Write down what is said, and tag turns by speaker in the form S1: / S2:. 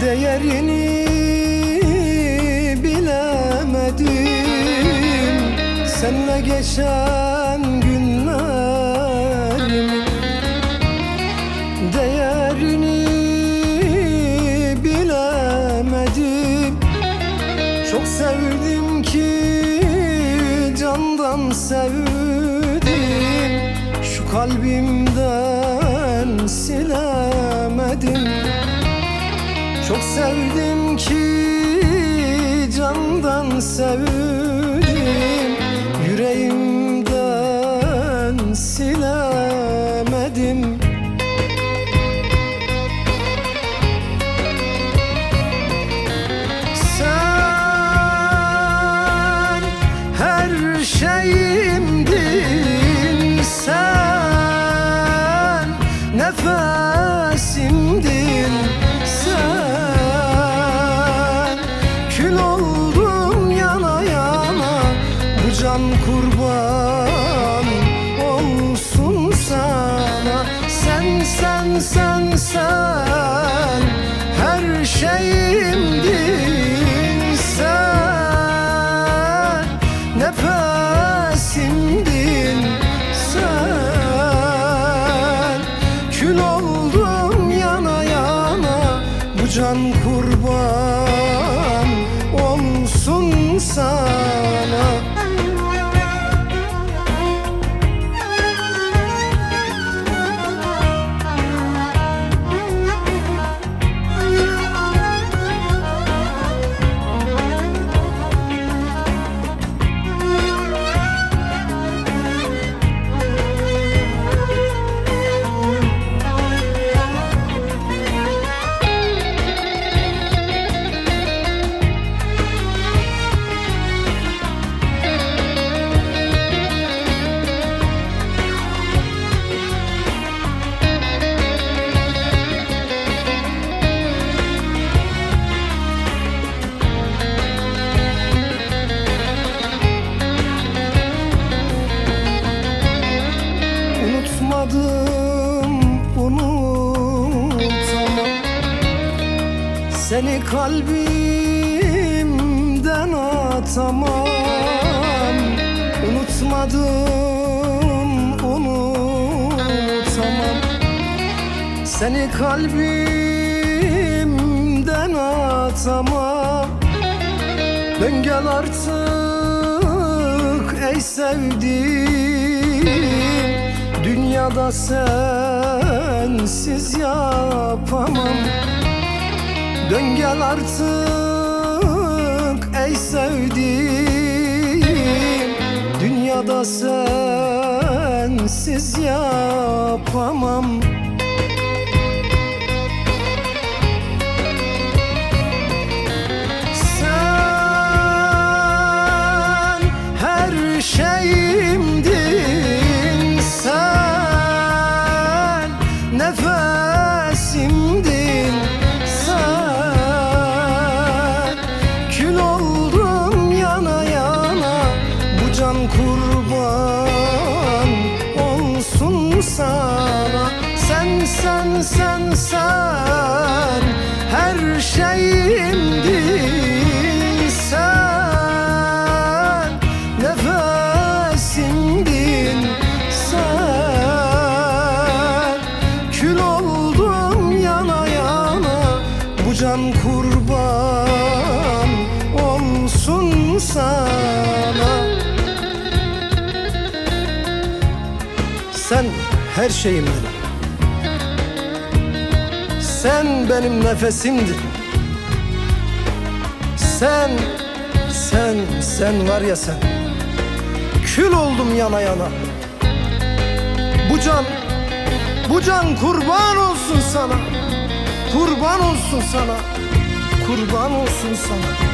S1: Değerini bilemedim. Seninle geçen günlerim Değerini bilemedim. Çok sevdim ki candan sevdim. Şu kalbimden silemedim Çok sevdim ki candan sevdim. Yüreğimden silemedim. Sen her şeyimdin. Sen nefesimdin Can kurban olsun sana. Sen sen sen sen her şeyimdin sen. Nefesimdin sen. Kül oldum yana yana. Bu can kurban olsun sana Seni kalbimden atamam. Unutmadım, unutamam. Seni kalbimden atamam. Dön gel artık ey sevdiğim. Dünyada sensiz yapamam Dön gel artık ey sevdiğim. Dünyada sensiz yapamam. Sen her şeyimdin kurban olsun sana. Sen sen sen sen her şeyimdin sen. Nefesimdin sen. Kül oldum yana. Bu can kurban olsun sana Sen her şeyimdin Sen benim nefesimdin. Sen, sen, sen var ya sen. Kül oldum yana yana. Bu can, bu can kurban olsun sana. Kurban olsun sana. Kurban olsun sana